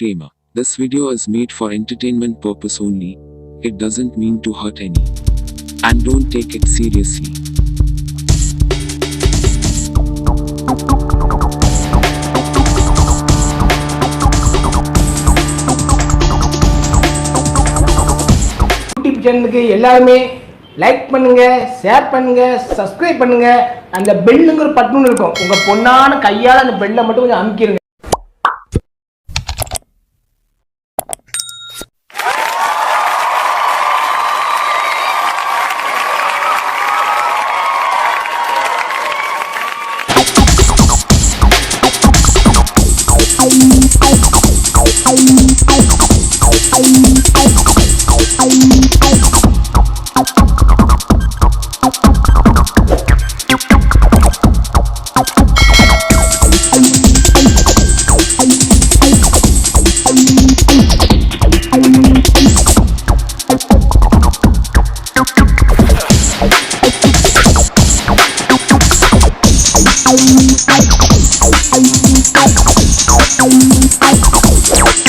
Disclaimer This video is made for entertainment purpose only. It doesn't mean to hurt any. And don't take it seriously. YouTube சேனலுக்கு எல்லாருமே like பண்ணுங்க share பண்ணுங்க subscribe பண்ணுங்க அந்த பெல்லுங்கிற button இருக்கும் உங்க பொண்ணான கையால அந்த பெல்லை மட்டும் கொஞ்சம் அமுக்கிருங்க I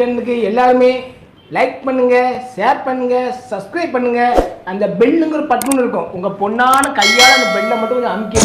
சேனலுக்கு எல்லாருமே லைக் பண்ணுங்க ஷேர் பண்ணுங்க சப்ஸ்கிரைப் பண்ணுங்க. அந்த பெல்லுங்கிற பட்டன் இருக்கும். உங்க பொண்ணான கையால் அந்த பெல்லை மட்டும் கொஞ்சம் அமுக்கி